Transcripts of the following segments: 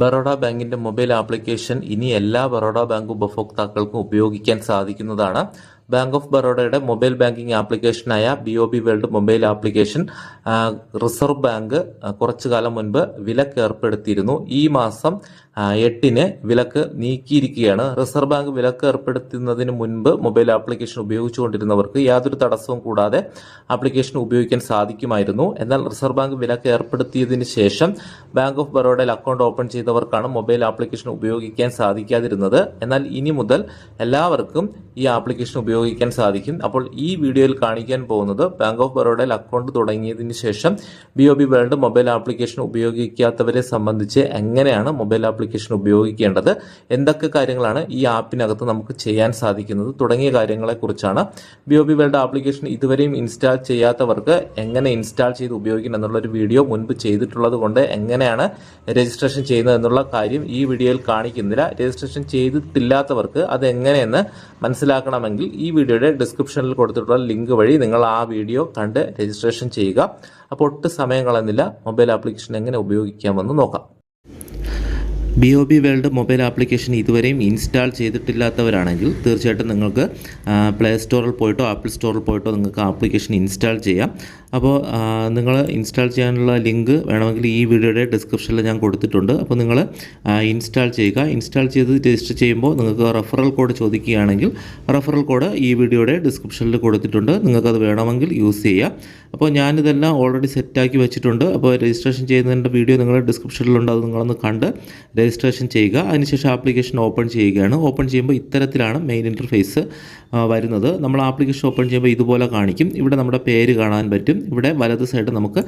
ബറോഡ ബാങ്കിന്റെ mobile application ഇനി എല്ലാ ബറോഡ ബാങ്ക് ഉപഭോക്താക്കൾക്കും ഉപയോഗിക്കാൻ സാധിക്കുന്നതാണ്. ബാങ്ക് ഓഫ് ബറോഡയുടെ mobile banking ആപ്ലിക്കേഷനായ B O B world mobile application reserve bank കുറച്ചു കാലം മുൻപ് വിലക്ക് ഏർപ്പെടുത്തിയിരുന്നു. ഈ മാസം എട്ടിന് വിലക്ക് നീക്കിയിരിക്കുകയാണ്. റിസർവ് ബാങ്ക് വിലക്ക് ഏർപ്പെടുത്തുന്നതിന് മുൻപ് മൊബൈൽ ആപ്ലിക്കേഷൻ ഉപയോഗിച്ചുകൊണ്ടിരുന്നവർക്ക് യാതൊരു തടസ്സവും കൂടാതെ ആപ്ലിക്കേഷൻ ഉപയോഗിക്കാൻ സാധിക്കുമായിരുന്നു. എന്നാൽ റിസർവ് ബാങ്ക് വിലക്ക് ഏർപ്പെടുത്തിയതിന് ശേഷം ബാങ്ക് ഓഫ് ബറോഡയിൽ അക്കൗണ്ട് ഓപ്പൺ ചെയ്തവർക്കാണ് മൊബൈൽ ആപ്ലിക്കേഷൻ ഉപയോഗിക്കാൻ സാധിക്കാതിരുന്നത്. എന്നാൽ ഇനി മുതൽ എല്ലാവർക്കും ഈ ആപ്ലിക്കേഷൻ ഉപയോഗിക്കാൻ സാധിക്കും. അപ്പോൾ ഈ വീഡിയോയിൽ കാണിക്കാൻ പോകുന്നത് ബാങ്ക് ഓഫ് ബറോഡയിൽ അക്കൗണ്ട് തുടങ്ങിയതിന് ശേഷം B O B world mobile application ഉപയോഗിക്കാത്തവരെ സംബന്ധിച്ച് എങ്ങനെയാണ് മൊബൈൽ ആപ്ലിക്കേഷൻ ഉപയോഗിക്കേണ്ടത്? എന്തൊക്കെ കാര്യങ്ങളാണ് ഈ ആപ്പിനകത്ത് നമുക്ക് ചെയ്യാൻ സാധിക്കുന്നത്? തുടങ്ങിയ കാര്യങ്ങളെക്കുറിച്ചാണ് B O B world application ഇതുവരെയും ഇൻസ്റ്റാൾ ചെയ്യാത്തവർക്ക് എങ്ങനെ ഇൻസ്റ്റാൾ ചെയ്ത് ഉപയോഗിക്കണം എന്നുള്ള ഒരു വീഡിയോ മുൻപ് ചെയ്തിട്ടുള്ളത് കൊണ്ട് എങ്ങനെയാണ് രജിസ്ട്രേഷൻ ചെയ്യുന്നത് എന്നുള്ള കാര്യം ഈ വീഡിയോയിൽ കാണിക്കുന്നില്ല. രജിസ്ട്രേഷൻ ചെയ്തിട്ടില്ലാത്തവർക്ക് അത് എങ്ങനെയെന്ന് മനസ്സിലാക്കണമെങ്കിൽ ഈ വീഡിയോയുടെ ഡിസ്ക്രിപ്ഷനിൽ കൊടുത്തിട്ടുള്ള ലിങ്ക് വഴി നിങ്ങൾ ആ വീഡിയോ കണ്ട് രജിസ്ട്രേഷൻ ചെയ്യുക. അപ്പോൾ ഒട്ടും സമയം കളയുന്നില്ല മൊബൈൽ ആപ്ലിക്കേഷൻ എങ്ങനെ ഉപയോഗിക്കാമെന്ന് നോക്കാം. B O B world mobile application ഇതുവരെയും ഇൻസ്റ്റാൾ ചെയ്തിട്ടില്ലാത്തവരാണെങ്കിൽ തീർച്ചയായിട്ടും നിങ്ങൾക്ക് പ്ലേ സ്റ്റോറിൽ പോയിട്ടോ ആപ്പിൾ സ്റ്റോറിൽ പോയിട്ടോ നിങ്ങൾക്ക് ആപ്ലിക്കേഷൻ ഇൻസ്റ്റാൾ ചെയ്യാം. അപ്പോൾ നിങ്ങൾ ഇൻസ്റ്റാൾ ചെയ്യാനുള്ള ലിങ്ക് വേണമെങ്കിൽ ഈ വീഡിയോയുടെ ഡിസ്ക്രിപ്ഷനിൽ ഞാൻ കൊടുത്തിട്ടുണ്ട്. അപ്പോൾ നിങ്ങൾ ഇൻസ്റ്റാൾ ചെയ്യുക. ഇൻസ്റ്റാൾ ചെയ്ത് രജിസ്റ്റർ ചെയ്യുമ്പോൾ നിങ്ങൾക്ക് റഫറൽ കോഡ് ചോദിക്കുകയാണെങ്കിൽ റഫറൽ കോഡ് ഈ വീഡിയോയുടെ ഡിസ്ക്രിപ്ഷനിൽ കൊടുത്തിട്ടുണ്ട്. നിങ്ങൾക്കത് വേണമെങ്കിൽ യൂസ് ചെയ്യാം. അപ്പോൾ ഞാനിതെല്ലാം ഓൾറെഡി സെറ്റാക്കി വെച്ചിട്ടുണ്ട്. അപ്പോൾ രജിസ്ട്രേഷൻ ചെയ്യുന്നതിന്റെ വീഡിയോ നിങ്ങളുടെ ഡിസ്ക്രിപ്ഷനിലുണ്ട് അത് നിങ്ങളൊന്ന് കണ്ട് രജിസ്ട്രേഷൻ ചെയ്യുക. അതിനുശേഷം ആപ്ലിക്കേഷൻ ഓപ്പൺ ചെയ്യുകയാണ്. ഓപ്പൺ ചെയ്യുമ്പോൾ ഇത്തരത്തിലാണ് മെയിൻ ഇന്റർഫേസ് വരുന്നത്. നമ്മൾ ആപ്ലിക്കേഷൻ ഓപ്പൺ ചെയ്യുമ്പോൾ ഇതുപോലെ കാണിക്കും. ഇവിടെ നമ്മുടെ പേര് കാണാൻ പറ്റും. ഇവിടെ വലത് സൈഡ് നമുക്ക്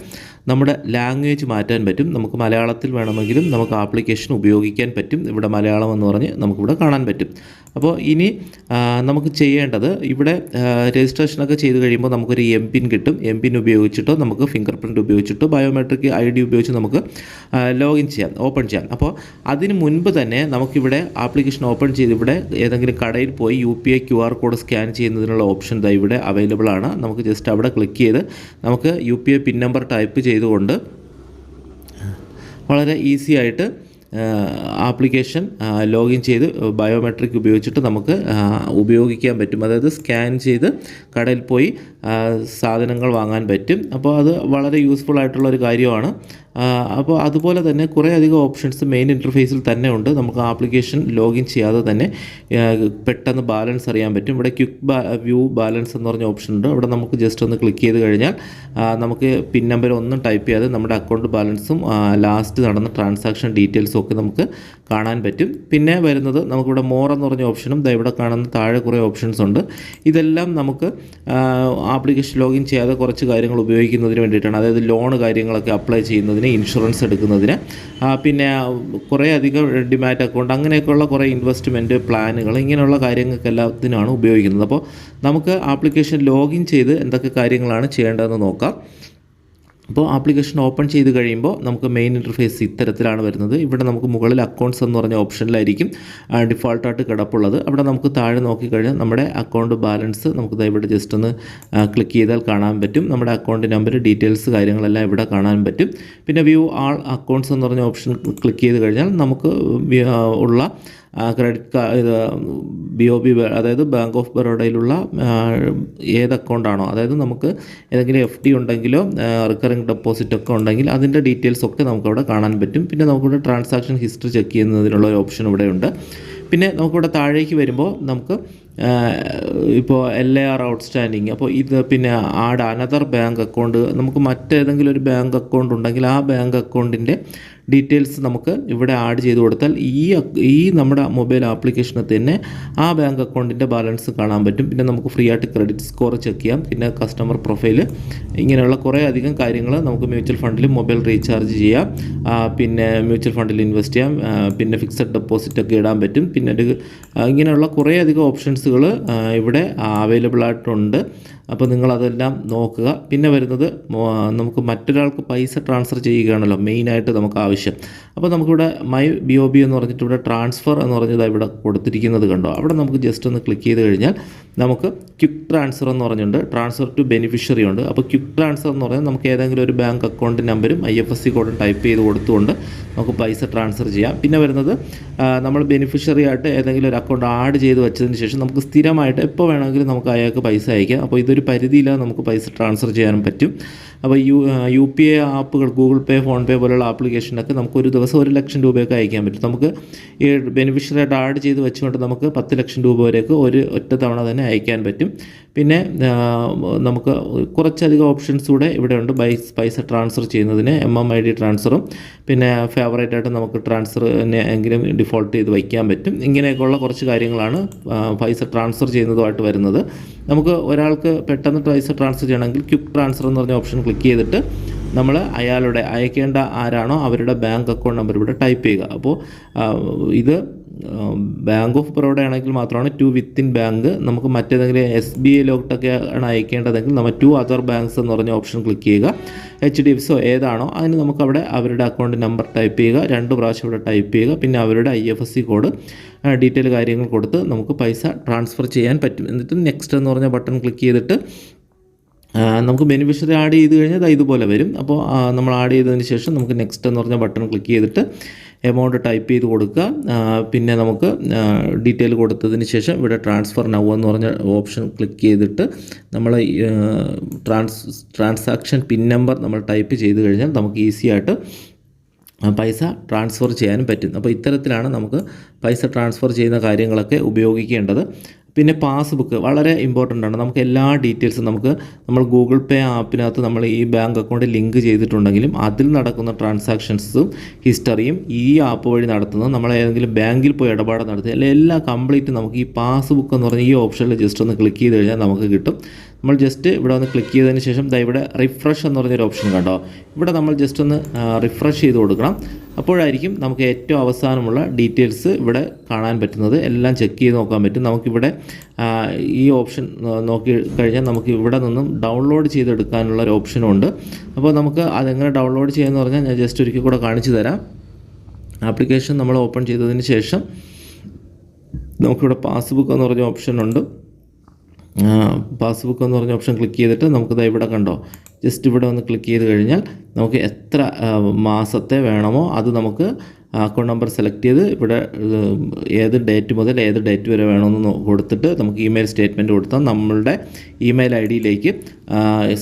നമ്മുടെ ലാംഗ്വേജ് മാറ്റാൻ പറ്റും. നമുക്ക് മലയാളത്തിൽ വേണമെങ്കിലും നമുക്ക് ആപ്ലിക്കേഷൻ ഉപയോഗിക്കാൻ പറ്റും. ഇവിടെ മലയാളം എന്ന് പറഞ്ഞ് നമുക്കിവിടെ കാണാൻ പറ്റും. അപ്പോൾ ഇനി നമുക്ക് ചെയ്യേണ്ടത് ഇവിടെ രജിസ്ട്രേഷനൊക്കെ ചെയ്ത് കഴിയുമ്പോൾ നമുക്കൊരു എം പിൻ കിട്ടും. എം പിൻ ഉപയോഗിച്ചിട്ടോ നമുക്ക് ഫിംഗർ പ്രിന്റ് ഉപയോഗിച്ചിട്ടോ ബയോമെട്രിക് ഐ ഡി ഉപയോഗിച്ച് നമുക്ക് ലോഗിൻ ചെയ്യാം ഓപ്പൺ ചെയ്യാം. അപ്പോൾ അതിന് മുൻപ് തന്നെ നമുക്കിവിടെ ആപ്ലിക്കേഷൻ ഓപ്പൺ ചെയ്ത് ഇവിടെ ഏതെങ്കിലും കടയിൽ പോയി U P I Q R code scan ചെയ്യുന്നതിനുള്ള ഓപ്ഷൻ ദാ ഇവിടെ അവൈലബിൾ ആണ്. നമുക്ക് ജസ്റ്റ് അവിടെ ക്ലിക്ക് ചെയ്ത് നമുക്ക് U P I pin number type ചെയ്തുകൊണ്ട് വളരെ ഈസി ആയിട്ട് ആപ്ലിക്കേഷൻ ലോഗിൻ ചെയ്ത് ബയോമെട്രിക് ഉപയോഗിച്ചിട്ട് നമുക്ക് ഉപയോഗിക്കാൻ പറ്റും. അതായത് സ്കാൻ ചെയ്ത് കടയിൽ പോയി സാധനങ്ങൾ വാങ്ങാൻ പറ്റും. അപ്പോൾ അത് വളരെ യൂസ്ഫുൾ ആയിട്ടുള്ള ഒരു കാര്യമാണ്. അപ്പോൾ അതുപോലെ തന്നെ കുറേ അധികം ഓപ്ഷൻസ് മെയിൻ ഇന്റർഫേസിൽ തന്നെ ഉണ്ട്. നമുക്ക് ആപ്ലിക്കേഷൻ ലോഗിൻ ചെയ്യാതെ തന്നെ പെട്ടെന്ന് ബാലൻസ് അറിയാൻ പറ്റും. ഇവിടെ ക്വിക്ക് ബാ വ്യൂ ബാലൻസ് എന്ന് പറഞ്ഞ ഓപ്ഷൻ ഉണ്ട്. അവിടെ നമുക്ക് ജസ്റ്റ് ഒന്ന് ക്ലിക്ക് ചെയ്ത് കഴിഞ്ഞാൽ നമുക്ക് പിൻ നമ്പർ ഒന്നും ടൈപ്പ് ചെയ്യാതെ നമ്മുടെ അക്കൗണ്ട് ബാലൻസും ലാസ്റ്റ് നടന്ന ട്രാൻസാക്ഷൻ ഡീറ്റെയിൽസും ഒക്കെ നമുക്ക് കാണാൻ പറ്റും. പിന്നെ വരുന്നത് നമുക്കിവിടെ മോർ എന്ന് പറഞ്ഞ ഓപ്ഷനും ഇവിടെ കാണുന്ന താഴെ കുറേ ഓപ്ഷൻസ് ഉണ്ട്. ഇതെല്ലാം നമുക്ക് ആപ്ലിക്കേഷൻ ലോഗിൻ ചെയ്യാതെ കുറച്ച് കാര്യങ്ങൾ ഉപയോഗിക്കുന്നതിന് വേണ്ടിയിട്ടാണ്. അതായത് ലോൺ കാര്യങ്ങളൊക്കെ അപ്ലൈ ചെയ്യുന്നതിന് ഇൻഷുറൻസ് എടുക്കുന്നതിന് പിന്നെ കുറേ അധികം ഡിമാറ്റ് അക്കൗണ്ട് അങ്ങനെയൊക്കെയുള്ള കുറേ ഇൻവെസ്റ്റ്മെന്റ് പ്ലാനുകൾ ഇങ്ങനെയുള്ള കാര്യങ്ങൾക്ക് എല്ലാത്തിനുമാണ് ഉപയോഗിക്കുന്നത്. അപ്പോൾ നമുക്ക് ആപ്ലിക്കേഷൻ ലോഗിൻ ചെയ്ത് എന്തൊക്കെ കാര്യങ്ങളാണ് ചെയ്യേണ്ടതെന്ന് നോക്കാം. അപ്പോൾ ആപ്ലിക്കേഷൻ ഓപ്പൺ ചെയ്ത് കഴിയുമ്പോൾ നമുക്ക് മെയിൻ ഇന്റർഫേസ് ഇത്തരത്തിലാണ് വരുന്നത്. ഇവിടെ നമുക്ക് മുകളിൽ അക്കൗണ്ട്സ് എന്ന് പറഞ്ഞ ഓപ്ഷനിലായിരിക്കും ഡിഫോൾട്ടായിട്ട് കിടപ്പുള്ളത്. അവിടെ നമുക്ക് താഴെ നോക്കിക്കഴിഞ്ഞാൽ നമ്മുടെ അക്കൗണ്ട് ബാലൻസ് നമുക്ക് ഇവിടെ ജസ്റ്റ് ഒന്ന് ക്ലിക്ക് ചെയ്താൽ കാണാൻ പറ്റും. നമ്മുടെ അക്കൗണ്ട് നമ്പർ ഡീറ്റെയിൽസ് കാര്യങ്ങളെല്ലാം ഇവിടെ കാണാൻ പറ്റും. പിന്നെ വ്യൂ ആൾ അക്കൗണ്ട്സ് എന്ന് പറഞ്ഞ ഓപ്ഷൻ ക്ലിക്ക് ചെയ്ത് കഴിഞ്ഞാൽ നമുക്ക് വി- ആ, ക്രെഡിറ്റ് കാർഡ് ഇത് ബി ഒ ബി അതായത് ബാങ്ക് ഓഫ് ബറോഡയിലുള്ള ഏത് അക്കൗണ്ടാണോ അതായത് നമുക്ക് ഏതെങ്കിലും എഫ് ഡി ഉണ്ടെങ്കിലോ റിക്കറിങ് ഡെപ്പോസിറ്റ് ഒക്കെ ഉണ്ടെങ്കിൽ അതിന്റെ ഡീറ്റെയിൽസ് ഒക്കെ നമുക്കവിടെ കാണാൻ പറ്റും. പിന്നെ നമുക്കിവിടെ ട്രാൻസാക്ഷൻ ഹിസ്റ്ററി ചെക്ക് ചെയ്യുന്നതിനുള്ള ഒരു ഓപ്ഷൻ ഇവിടെ ഉണ്ട്. പിന്നെ നമുക്കിവിടെ താഴേക്ക് വരുമ്പോൾ നമുക്ക് ഇപ്പോൾ എൽ എ ആർ ഔട്ട്സ്റ്റാൻഡിങ് അപ്പോൾ ഇത് പിന്നെ ആഡ് അനദർ ബാങ്ക് അക്കൗണ്ട് നമുക്ക് മറ്റേതെങ്കിലും ഒരു ബാങ്ക് അക്കൗണ്ട് ഉണ്ടെങ്കിൽ ആ ബാങ്ക് അക്കൗണ്ടിന്റെ ഡീറ്റെയിൽസ് നമുക്ക് ഇവിടെ ആഡ് ചെയ്ത് കൊടുത്താൽ ഈ ഈ നമ്മുടെ മൊബൈൽ ആപ്ലിക്കേഷനിൽ തന്നെ ആ ബാങ്ക് അക്കൗണ്ടിന്റെ ബാലൻസ് കാണാൻ പറ്റും. പിന്നെ നമുക്ക് ഫ്രീ ആയിട്ട് ക്രെഡിറ്റ് സ്കോർ ചെക്ക് ചെയ്യാം. പിന്നെ കസ്റ്റമർ പ്രൊഫൈൽ ഇങ്ങനെയുള്ള കുറേ അധികം കാര്യങ്ങൾ നമുക്ക് മ്യൂച്വൽ ഫണ്ടിൽ മൊബൈൽ റീചാർജ് ചെയ്യാം. പിന്നെ മ്യൂച്വൽ ഫണ്ടിൽ ഇൻവെസ്റ്റ് ചെയ്യാം. പിന്നെ ഫിക്സഡ് ഡെപ്പോസിറ്റ് ഒക്കെ ഇടാൻ പറ്റും. പിന്നെ ഇങ്ങനെയുള്ള കുറേ അധികം ഓപ്ഷൻസുകൾ ഇവിടെ അവൈലബിൾ ആയിട്ടുണ്ട്. അപ്പോൾ നിങ്ങളതെല്ലാം നോക്കുക. പിന്നെ വരുന്നത് നമുക്ക് മറ്റൊരാൾക്ക് പൈസ ട്രാൻസ്ഫർ ചെയ്യുകയാണല്ലോ മെയിനായിട്ട് നമുക്ക് ആവശ്യം. അപ്പോൾ നമുക്കിവിടെ മൈ ബി ഒ ബി എന്ന് പറഞ്ഞിട്ട് ഇവിടെ ട്രാൻസ്ഫർ എന്ന് പറഞ്ഞത് ഇവിടെ കൊടുത്തിരിക്കുന്നത് കണ്ടോ? അവിടെ നമുക്ക് ജസ്റ്റ് ഒന്ന് ക്ലിക്ക് ചെയ്ത് കഴിഞ്ഞാൽ നമുക്ക് ക്വിക്ക് ട്രാൻസ്ഫർ എന്ന് പറഞ്ഞിട്ടുണ്ട് ട്രാൻസ്ഫർ ടു ബെനിഫിഷ്യറി ഉണ്ട്. അപ്പോൾ ക്വിക്ക് ട്രാൻസ്ഫർ എന്ന് പറഞ്ഞാൽ നമുക്ക് ഏതെങ്കിലും ഒരു ബാങ്ക് അക്കൗണ്ട് നമ്പരും ഐ എഫ് എസ് സി കോഡും ടൈപ്പ് ചെയ്ത് കൊടുത്തുകൊണ്ട് നമുക്ക് പൈസ ട്രാൻസ്ഫർ ചെയ്യാം. പിന്നെ വരുന്നത് നമ്മൾ ബെനിഫിഷ്യറി ആയിട്ട് ഏതെങ്കിലും ഒരു അക്കൗണ്ട് ആഡ് ചെയ്ത് വെച്ചതിന് ശേഷം നമുക്ക് സ്ഥിരമായിട്ട് എപ്പോൾ വേണമെങ്കിലും നമുക്ക് അയാൾക്ക് പൈസ അയക്കാം. അപ്പോൾ ഇതൊരു പരിധിയില്ലാതെ നമുക്ക് പൈസ ട്രാൻസ്ഫർ ചെയ്യാനും പറ്റും. അപ്പോൾ യു യു പി ഐ ആപ്പുകൾ ഗൂഗിൾ പേ ഫോൺ പേ പോലുള്ള ആപ്ലിക്കേഷനൊക്കെ നമുക്ക് ഒരു ദിവസം ഒരു ലക്ഷം രൂപയൊക്കെ അയക്കാൻ പറ്റും. നമുക്ക് ഈ ബെനിഫിഷ്യറായിട്ട് ആഡ് ചെയ്ത് വെച്ചുകൊണ്ട് നമുക്ക് പത്ത് ലക്ഷം രൂപ വരെയൊക്കെ ഒരു ഒറ്റ തവണ തന്നെ അയക്കാൻ പറ്റും. പിന്നെ നമുക്ക് കുറച്ചധികം ഓപ്ഷൻസ് കൂടെ ഇവിടെ ഉണ്ട് ബൈ പൈസ ട്രാൻസ്ഫർ ചെയ്യുന്നതിന് എം എം ഐ ഡി ട്രാൻസ്ഫറും പിന്നെ ഫേവറേറ്റ് ആയിട്ട് നമുക്ക് ട്രാൻസ്ഫർ എങ്കിലും ഡിഫോൾട്ട് ചെയ്ത് വയ്ക്കാൻ പറ്റും. ഇങ്ങനെയൊക്കെയുള്ള കുറച്ച് കാര്യങ്ങളാണ് പൈസ ട്രാൻസ്ഫർ ചെയ്യുന്നതുമായിട്ട് വരുന്നത്. നമുക്ക് ഒരാൾക്ക് പെട്ടെന്ന് പൈസ ട്രാൻസ്ഫർ ചെയ്യണമെങ്കിൽ ക്വിക്ക് ട്രാൻസ്ഫർ എന്ന് പറഞ്ഞ ഓപ്ഷൻ ക്ലിക്ക് ചെയ്തിട്ട് നമ്മൾ അയാളുടെ അയക്കേണ്ട ആരാണോ അവരുടെ ബാങ്ക് അക്കൗണ്ട് നമ്പർ ഇവിടെ ടൈപ്പ് ചെയ്യുക. അപ്പോൾ ഇത് ബാങ്ക് ഓഫ് ബറോഡ ആണെങ്കിൽ മാത്രമാണ് ടു വിത്തിൻ ബാങ്ക് നമുക്ക് മറ്റേതെങ്കിലും എസ് ബി ഐയിലോട്ടൊക്കെ ആണ് അയക്കേണ്ടതെങ്കിൽ നമ്മൾ ടു അതർ ബാങ്ക്സ് എന്ന് പറഞ്ഞ ഓപ്ഷൻ ക്ലിക്ക് ചെയ്യുക. എച്ച് ഡി എഫ് സോ ഏതാണോ അതിന് നമുക്ക് അവിടെ അവരുടെ അക്കൗണ്ട് നമ്പർ ടൈപ്പ് ചെയ്യുക. രണ്ട് പ്രാവശ്യം ഇവിടെ ടൈപ്പ് ചെയ്യുക. പിന്നെ അവരുടെ I F S C code detail കാര്യങ്ങൾ കൊടുത്ത് നമുക്ക് പൈസ ട്രാൻസ്ഫർ ചെയ്യാൻ പറ്റും. എന്നിട്ട് നെക്സ്റ്റ് എന്ന് പറഞ്ഞ ബട്ടൺ ക്ലിക്ക് ചെയ്തിട്ട് നമുക്ക് ബെനിഫിഷ്യറി ആഡ് ചെയ്ത് കഴിഞ്ഞാൽ ഇതുപോലെ വരും. അപ്പോൾ നമ്മൾ ആഡ് ചെയ്തതിന് ശേഷം നമുക്ക് നെക്സ്റ്റ് എന്ന് പറഞ്ഞ ബട്ടൺ ക്ലിക്ക് ചെയ്തിട്ട് എമൗണ്ട് ടൈപ്പ് ചെയ്ത് കൊടുക്കുക. പിന്നെ നമുക്ക് ഡീറ്റെയിൽ കൊടുത്തതിന് ശേഷം ഇവിടെ ട്രാൻസ്ഫർ നൗ എന്ന് പറഞ്ഞ ഓപ്ഷൻ ക്ലിക്ക് ചെയ്തിട്ട് നമ്മൾ ട്രാൻസ് ട്രാൻസാക്ഷൻ പിൻ നമ്പർ നമ്മൾ ടൈപ്പ് ചെയ്ത് കഴിഞ്ഞാൽ നമുക്ക് ഈസി ആയിട്ട് പൈസ ട്രാൻസ്ഫർ ചെയ്യാനും പറ്റും. അപ്പോൾ ഇത്തരത്തിലാണ് നമുക്ക് പൈസ ട്രാൻസ്ഫർ ചെയ്യുന്ന കാര്യങ്ങളൊക്കെ ഉപയോഗിക്കേണ്ടത്. പിന്നെ പാസ്ബുക്ക് വളരെ ഇമ്പോർട്ടന്റ് ആണ്. നമുക്ക് എല്ലാ ഡീറ്റെയിൽസും നമുക്ക് നമ്മൾ ഗൂഗിൾ പേ ആപ്പിനകത്ത് നമ്മൾ ഈ ബാങ്ക് അക്കൗണ്ട് ലിങ്ക് ചെയ്തിട്ടുണ്ടെങ്കിലും അതിൽ നടക്കുന്ന ട്രാൻസാക്ഷൻസും ഹിസ്റ്ററിയും ഈ ആപ്പ് വഴി നടത്തുന്നത് നമ്മൾ ഏതെങ്കിലും ബാങ്കിൽ പോയി ഇടപാട് നടത്തി അല്ലെങ്കിൽ എല്ലാം കംപ്ലീറ്റ് നമുക്ക് ഈ പാസ്ബുക്ക് എന്ന് പറഞ്ഞ ഈ ഓപ്ഷനിൽ ജസ്റ്റ് ഒന്ന് ക്ലിക്ക് ചെയ്ത് കഴിഞ്ഞാൽ നമുക്ക് കിട്ടും. നമ്മൾ ജസ്റ്റ് ഇവിടെ ഒന്ന് ക്ലിക്ക് ചെയ്തതിന് ശേഷം ദാ ഇവിടെ റിഫ്രഷ് എന്ന് പറഞ്ഞൊരു ഓപ്ഷൻ കണ്ടോ? ഇവിടെ നമ്മൾ ജസ്റ്റ് ഒന്ന് റിഫ്രഷ് ചെയ്ത് കൊടുക്കണം. അപ്പോഴായിരിക്കും നമുക്ക് ഏറ്റവും അവസാനമുള്ള ഡീറ്റെയിൽസ് ഇവിടെ കാണാൻ പറ്റുന്നത്. എല്ലാം ചെക്ക് ചെയ്ത് നോക്കാൻ പറ്റും. നമുക്കിവിടെ ഈ ഓപ്ഷൻ നോക്കി കഴിഞ്ഞാൽ നമുക്ക് ഇവിടെ നിന്നും ഡൗൺലോഡ് ചെയ്തെടുക്കാനുള്ള ഒരു ഓപ്ഷനും ഉണ്ട്. അപ്പോൾ നമുക്ക് അതെങ്ങനെ ഡൗൺലോഡ് ചെയ്യാമെന്ന് പറഞ്ഞാൽ ഞാൻ ജസ്റ്റ് ഒരിക്കൽ കൂടെ കാണിച്ചു തരാം. ആപ്ലിക്കേഷൻ നമ്മൾ ഓപ്പൺ ചെയ്തതിന് ശേഷം നമുക്കിവിടെ പാസ്ബുക്ക് എന്ന് പറഞ്ഞ ഓപ്ഷൻ ഉണ്ട്. പാസ്ബുക്ക് എന്ന് പറഞ്ഞ ഓപ്ഷൻ ക്ലിക്ക് ചെയ്തിട്ട് നമുക്കിത് ഇവിടെ കണ്ടോ? ജസ്റ്റ് ഇവിടെ ഒന്ന് ക്ലിക്ക് ചെയ്ത് കഴിഞ്ഞാൽ നമുക്ക് എത്ര മാസത്തെ വേണമോ അത് നമുക്ക് അക്കൗണ്ട് നമ്പർ സെലക്ട് ചെയ്ത് ഇവിടെ ഏത് ഡേറ്റ് മുതൽ ഏത് ഡേറ്റ് വരെ വേണമെന്ന് കൊടുത്തിട്ട് നമുക്ക് ഇമെയിൽ സ്റ്റേറ്റ്മെന്റ് കൊടുത്താൽ നമ്മളുടെ ഇമെയിൽ ഐ ഡിയിലേക്ക്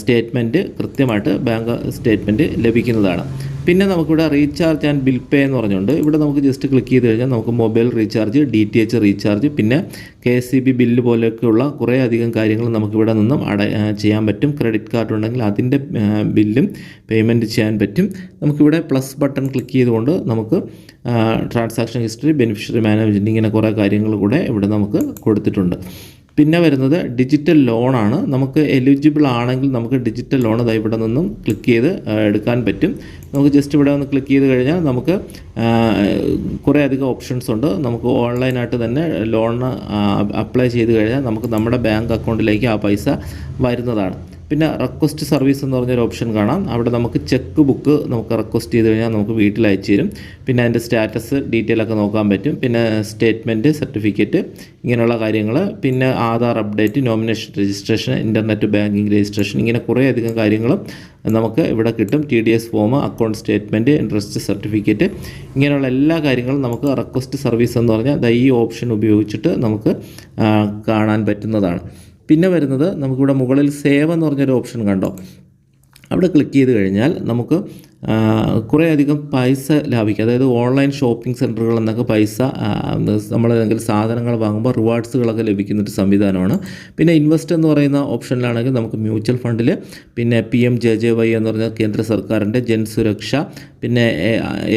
സ്റ്റേറ്റ്മെന്റ് കൃത്യമായിട്ട് ബാങ്ക് സ്റ്റേറ്റ്മെന്റ് ലഭിക്കുന്നതാണ്. പിന്നെ നമുക്കിവിടെ റീചാർജ് ആൻഡ് ബിൽ പേ എന്ന് പറഞ്ഞുകൊണ്ട് ഇവിടെ നമുക്ക് ജസ്റ്റ് ക്ലിക്ക് ചെയ്ത് കഴിഞ്ഞാൽ നമുക്ക് mobile recharge D T H recharge പിന്നെ കെ സി ബി ബില്ല് പോലെയൊക്കെയുള്ള കുറേ അധികം കാര്യങ്ങൾ നമുക്കിവിടെ നിന്നും അട ചെയ്യാൻ പറ്റും. ക്രെഡിറ്റ് കാർഡ് ഉണ്ടെങ്കിൽ അതിന്റെ ബില്ലും പേയ്മെന്റ് ചെയ്യാൻ പറ്റും. നമുക്കിവിടെ പ്ലസ് ബട്ടൺ ക്ലിക്ക് ചെയ്തുകൊണ്ട് നമുക്ക് ട്രാൻസാക്ഷൻ ഹിസ്റ്ററി ബെനിഫിഷ്യറി മാനേജ്മെന്റ് ഇങ്ങനെ കുറേ കാര്യങ്ങൾ കൂടെ ഇവിടെ നമുക്ക് കൊടുത്തിട്ടുണ്ട്. പിന്നെ വരുന്നത് ഡിജിറ്റൽ ലോണാണ് നമുക്ക് എലിജിബിൾ ആണെങ്കിൽ നമുക്ക് ഡിജിറ്റൽ ലോൺ ഇവിടെ നിന്നും ക്ലിക്ക് ചെയ്ത് എടുക്കാൻ പറ്റും. നമുക്ക് ജസ്റ്റ് ഇവിടെ ഒന്ന് ക്ലിക്ക് ചെയ്ത് കഴിഞ്ഞാൽ നമുക്ക് കുറേ അധികം ഓപ്ഷൻസ് ഉണ്ട്. നമുക്ക് ഓൺലൈനായിട്ട് തന്നെ ലോൺ അപ്ലൈ ചെയ്ത് കഴിഞ്ഞാൽ നമുക്ക് നമ്മുടെ ബാങ്ക് അക്കൗണ്ടിലേക്ക് ആ പൈസ വരുന്നതാണ്. പിന്നെ റിക്വസ്റ്റ് സർവീസ് എന്ന് പറഞ്ഞൊരു ഓപ്ഷൻ കാണാം. അവിടെ നമുക്ക് ചെക്ക് ബുക്ക് നമുക്ക് റിക്വസ്റ്റ് ചെയ്ത് കഴിഞ്ഞാൽ നമുക്ക് വീട്ടിൽ അയച്ചു തരും. പിന്നെ അതിന്റെ സ്റ്റാറ്റസ് ഡീറ്റെയിൽ ഒക്കെ നോക്കാൻ പറ്റും. പിന്നെ സ്റ്റേറ്റ്മെന്റ് സർട്ടിഫിക്കറ്റ് ഇങ്ങനെയുള്ള കാര്യങ്ങൾ. പിന്നെ Aadhaar update nomination registration internet banking registration ഇങ്ങനെ കുറേ അധികം കാര്യങ്ങളും നമുക്ക് ഇവിടെ കിട്ടും. T D S form account statement interest certificate ഇങ്ങനെയുള്ള എല്ലാ കാര്യങ്ങളും നമുക്ക് റിക്വസ്റ്റ് സർവീസ് എന്ന് പറഞ്ഞാൽ ഈ ഓപ്ഷൻ ഉപയോഗിച്ചിട്ട് നമുക്ക് കാണാൻ പറ്റുന്നതാണ്. പിന്നെ വരുന്നത് നമുക്കിവിടെ മുകളിൽ സേവ് എന്ന് പറഞ്ഞൊരു ഓപ്ഷൻ കണ്ടോ? അവിടെ ക്ലിക്ക് ചെയ്ത് കഴിഞ്ഞാൽ നമുക്ക് കുറേയധികം പൈസ ലാഭിക്കാം. അതായത് ഓൺലൈൻ ഷോപ്പിംഗ് സെന്ററുകളിൽ നിന്നൊക്കെ പൈസ നമ്മൾ ഏതെങ്കിലും സാധനങ്ങൾ വാങ്ങുമ്പോൾ റിവാർഡ്സുകളൊക്കെ ലഭിക്കുന്നൊരു സംവിധാനമാണ്. പിന്നെ ഇൻവെസ്റ്റ് എന്ന് പറയുന്ന ഓപ്ഷനിലാണെങ്കിൽ നമുക്ക് മ്യൂച്വൽ ഫണ്ടിൽ പിന്നെ P M J J Y എന്ന് പറഞ്ഞ കേന്ദ്ര സർക്കാരിന്റെ ജൻ സുരക്ഷ പിന്നെ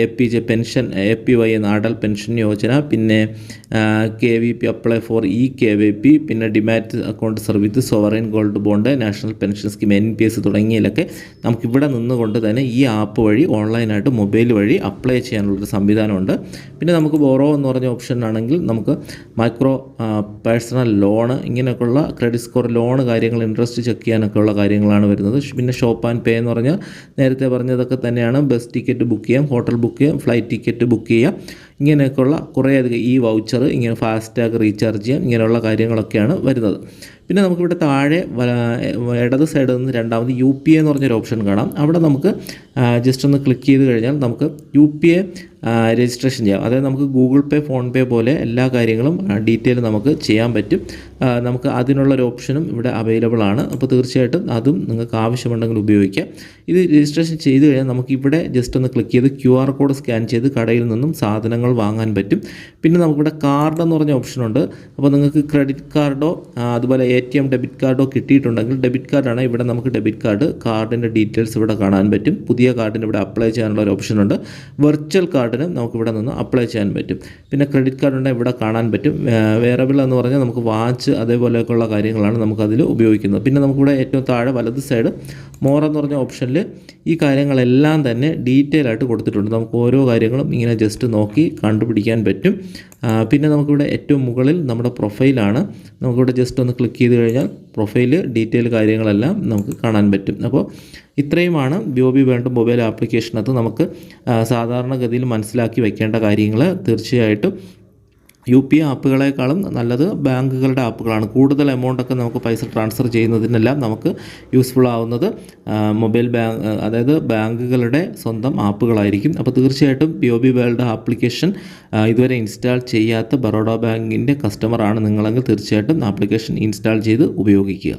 A P J pension A P Y എന്ന പെൻഷൻ യോജന പിന്നെ K V P apply for E K V P പിന്നെ demat account service sovereign gold bond national pension scheme N P S തുടങ്ങിയതിലൊക്കെ നമുക്കിവിടെ നിന്നുകൊണ്ട് തന്നെ ഈ ആപ്പ് വഴി ഓൺലൈനായിട്ട് മൊബൈൽ വഴി അപ്ലൈ ചെയ്യാനുള്ളൊരു സംവിധാനമുണ്ട്. പിന്നെ നമുക്ക് ബോറോ എന്ന് പറഞ്ഞ ഓപ്ഷൻ ആണെങ്കിൽ നമുക്ക് മൈക്രോ പേഴ്സണൽ ലോണ് ഇങ്ങനെയൊക്കെയുള്ള ക്രെഡിറ്റ് സ്കോർ ലോണ് കാര്യങ്ങൾ ഇൻട്രസ്റ്റ് ചെക്ക് ചെയ്യാനൊക്കെയുള്ള കാര്യങ്ങളാണ് വരുന്നത്. പിന്നെ ഷോപ്പ് ആൻഡ് പേ എന്ന് പറഞ്ഞാൽ നേരത്തെ പറഞ്ഞതൊക്കെ തന്നെയാണ്. ബസ് ടിക്കറ്റ് ബുക്ക് ചെയ്യാം ഹോട്ടൽ ബുക്ക് ചെയ്യാം ഫ്ലൈറ്റ് ടിക്കറ്റ് ബുക്ക് ചെയ്യാം. ഇങ്ങനെയൊക്കെയുള്ള കുറേയധികം ഈ വൗച്ചർ ഇങ്ങനെ ഫാസ്റ്റാഗ് റീചാർജ് ചെയ്യാം ഇങ്ങനെയുള്ള കാര്യങ്ങളൊക്കെയാണ് വരുന്നത്. പിന്നെ നമുക്കിവിടെ താഴെ ഇടത് സൈഡിൽ നിന്ന് രണ്ടാമത് യു പി എ എന്ന് പറഞ്ഞൊരു ഓപ്ഷൻ കാണാം. അവിടെ നമുക്ക് ജസ്റ്റ് ഒന്ന് ക്ലിക്ക് ചെയ്ത് കഴിഞ്ഞാൽ നമുക്ക് യു പി എ രജിസ്ട്രേഷൻ ചെയ്യാം. അതായത് നമുക്ക് ഗൂഗിൾ പേ ഫോൺ പേ പോലെ എല്ലാ കാര്യങ്ങളും ഡീറ്റെയിൽ നമുക്ക് ചെയ്യാൻ പറ്റും. നമുക്ക് അതിനുള്ളൊരു ഓപ്ഷനും ഇവിടെ അവൈലബിൾ ആണ്. അപ്പോൾ തീർച്ചയായിട്ടും അതും നിങ്ങൾക്ക് ആവശ്യമുണ്ടെങ്കിൽ ഉപയോഗിക്കാം. ഇത് രജിസ്ട്രേഷൻ ചെയ്ത് കഴിഞ്ഞാൽ നമുക്ക് ഇവിടെ ജസ്റ്റ് ഒന്ന് ക്ലിക്ക് ചെയ്ത് ക്യു ആർ കോഡ് സ്കാൻ ചെയ്ത് കടയിൽ നിന്നും സാധനങ്ങൾ വാങ്ങാൻ പറ്റും. പിന്നെ നമുക്കിവിടെ കാർഡ് എന്ന് പറഞ്ഞ ഓപ്ഷനുണ്ട് അപ്പോൾ നിങ്ങൾക്ക് ക്രെഡിറ്റ് കാർഡോ അതുപോലെ എ ടി എം ഡെബിറ്റ് കാർഡോ കിട്ടിയിട്ടുണ്ടെങ്കിൽ ഡെബിറ്റ് കാർഡാണ് ഇവിടെ നമുക്ക് ഡെബിറ്റ് കാർഡ് കാർഡിന്റെ ഡീറ്റെയിൽസ് ഇവിടെ കാണാൻ പറ്റും. പുതിയ കാർഡിന് ഇവിടെ അപ്ലൈ ചെയ്യാനുള്ള ഒരു ഓപ്ഷനുണ്ട് വെർച്വൽ കാർഡിന് നമുക്കിവിടെ നിന്ന് അപ്ലൈ ചെയ്യാൻ പറ്റും. പിന്നെ ക്രെഡിറ്റ് കാർഡ് ഉണ്ടെങ്കിൽ ഇവിടെ കാണാൻ പറ്റും. വേറബിൾ എന്ന് പറഞ്ഞാൽ നമുക്ക് വാച്ച് അതേപോലെയൊക്കെയുള്ള കാര്യങ്ങളാണ് നമുക്കതിൽ ഉപയോഗിക്കുന്നത്. പിന്നെ നമുക്കിവിടെ ഏറ്റവും താഴെ വലത് സൈഡ് മോർ എന്ന് പറഞ്ഞ ഓപ്ഷനിൽ ഈ കാര്യങ്ങളെല്ലാം തന്നെ ഡീറ്റെയിൽ ആയിട്ട് കൊടുത്തിട്ടുണ്ട്. നമുക്ക് ഓരോ കാര്യങ്ങളും ഇങ്ങനെ ജസ്റ്റ് നോക്കി കണ്ടുപിടിക്കാൻ പറ്റും. പിന്നെ നമുക്കിവിടെ ഏറ്റവും മുകളിൽ നമ്മുടെ പ്രൊഫൈലാണ് നമുക്കിവിടെ ജസ്റ്റ് ഒന്ന് ക്ലിക്ക് ചെയ്ത് കഴിഞ്ഞാൽ പ്രൊഫൈൽ ഡീറ്റെയിൽ കാര്യങ്ങളെല്ലാം നമുക്ക് കാണാൻ പറ്റും. അപ്പോൾ ഇത്രയുമാണ് ബിഒബി വേണ്ട മൊബൈൽ ആപ്ലിക്കേഷനകത്ത് നമുക്ക് സാധാരണഗതിയിൽ മനസ്സിലാക്കി വയ്ക്കേണ്ട കാര്യങ്ങൾ തീർച്ചയായിട്ടും യു പി ആപ്പുകളെക്കാളും നല്ലത് ബാങ്കുകളുടെ ആപ്പുകളാണ്. കൂടുതൽ എമൗണ്ടൊക്കെ നമുക്ക് പൈസ ട്രാൻസ്ഫർ ചെയ്യുന്നതിനെല്ലാം നമുക്ക് യൂസ്ഫുൾ ആവുന്നത് മൊബൈൽ ബാങ്ക് അതായത് ബാങ്കുകളുടെ സ്വന്തം ആപ്പുകളായിരിക്കും. അപ്പോൾ തീർച്ചയായിട്ടും B O B world application ഇതുവരെ ഇൻസ്റ്റാൾ ചെയ്യാത്ത ബറോഡ ബാങ്കിന്റെ കസ്റ്റമറാണ് നിങ്ങളെങ്കിൽ തീർച്ചയായിട്ടും ആപ്ലിക്കേഷൻ ഇൻസ്റ്റാൾ ചെയ്ത് ഉപയോഗിക്കുക.